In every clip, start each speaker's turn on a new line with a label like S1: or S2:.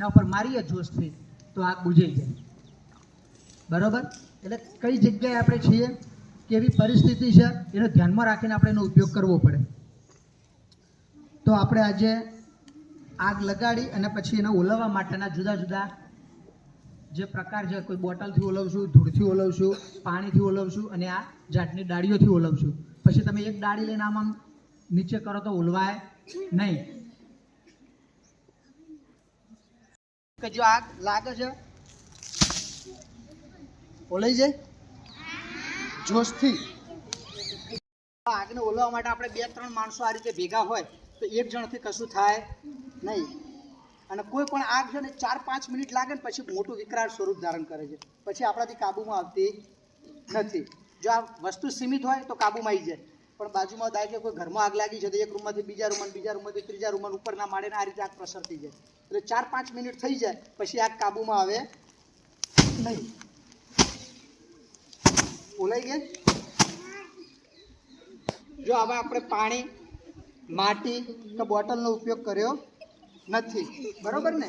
S1: એના ઉપર મારીએ જોશથી તો આગ બુજાઈ જાય. બરાબર? એટલે કઈ જગ્યાએ આપણે છીએ, કેવી પરિસ્થિતિ છે, એને ધ્યાનમાં રાખીને આપણે એનો ઉપયોગ કરવો પડે. તો આપણે આજે આગ લગાડી અને પછી એને ઓલવવા માટેના જુદા જુદા જે પ્રકાર છે, કોઈ બોટલથી ઓલવશું, ધૂળથી ઓલવશું, પાણીથી ઓલવશું અને આ જાતની ડાળીઓથી ઓલવશું. પછી તમે એક ડાળી લઈને આમ આમ નીચે કરો તો ઓલવાય નહીં. કે જો આગ લાગે છે? ઓલાઈ જાય? જોશથી. આગને ઓલવા માટે આપણે બે ત્રણ માણસો આ રીતે ભેગા હોય, તો એક જણથી કશું થાય નહીં. અને કોઈ પણ આગ છે ને ચાર પાંચ મિનિટ લાગે ને પછી મોટું વિકરાળ સ્વરૂપ ધારણ કરે છે. પછી આપણાથી કાબૂમાં આવતી નથી. જો આ વસ્તુ સીમિત હોય તો કાબૂમાં આવી જાય. પણ બાજુમાં થાય કે કોઈ ઘરમાં આગ લાગી છે તો એક રૂમમાંથી બીજા રૂમમાં બીજા રૂમમાંથી ત્રીજા રૂમમાં ઉપરના માળેને આ રીતે આગ પ્રસરતી જાય. એટલે ચાર પાંચ મિનિટ થઈ જાય, પછી આગ કાબૂમાં આવે નહીં. બોલાઈ ગઈ જો હવે આપણે પાણી, માટી કે બોટલનો ઉપયોગ કર્યો નથી. બરોબર ને?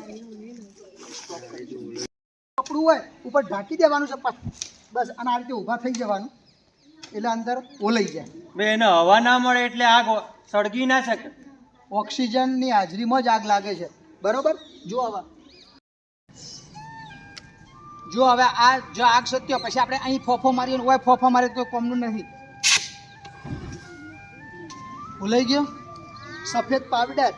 S1: કપડું હોય, ઉપર ઢાંકી દેવાનું છે બસ, અને આ રીતે ઊભા થઈ જવાનું. એટલે અંદર ઓલાઈ જાય.
S2: એને હવા ના મળે એટલે આગ સળગી ના શકે.
S1: ઓક્સિજનની હાજરીમાં જ આગ લાગે છે. બરોબર? જો હવે. જો હવે આ જો આગ સત્ય, પછી આપણે અહીં ફોફો મારીએ હોય ફોફો મારે તો કોમનું નથી ભૂલાઈ ગયો? સફેદ પાવડર.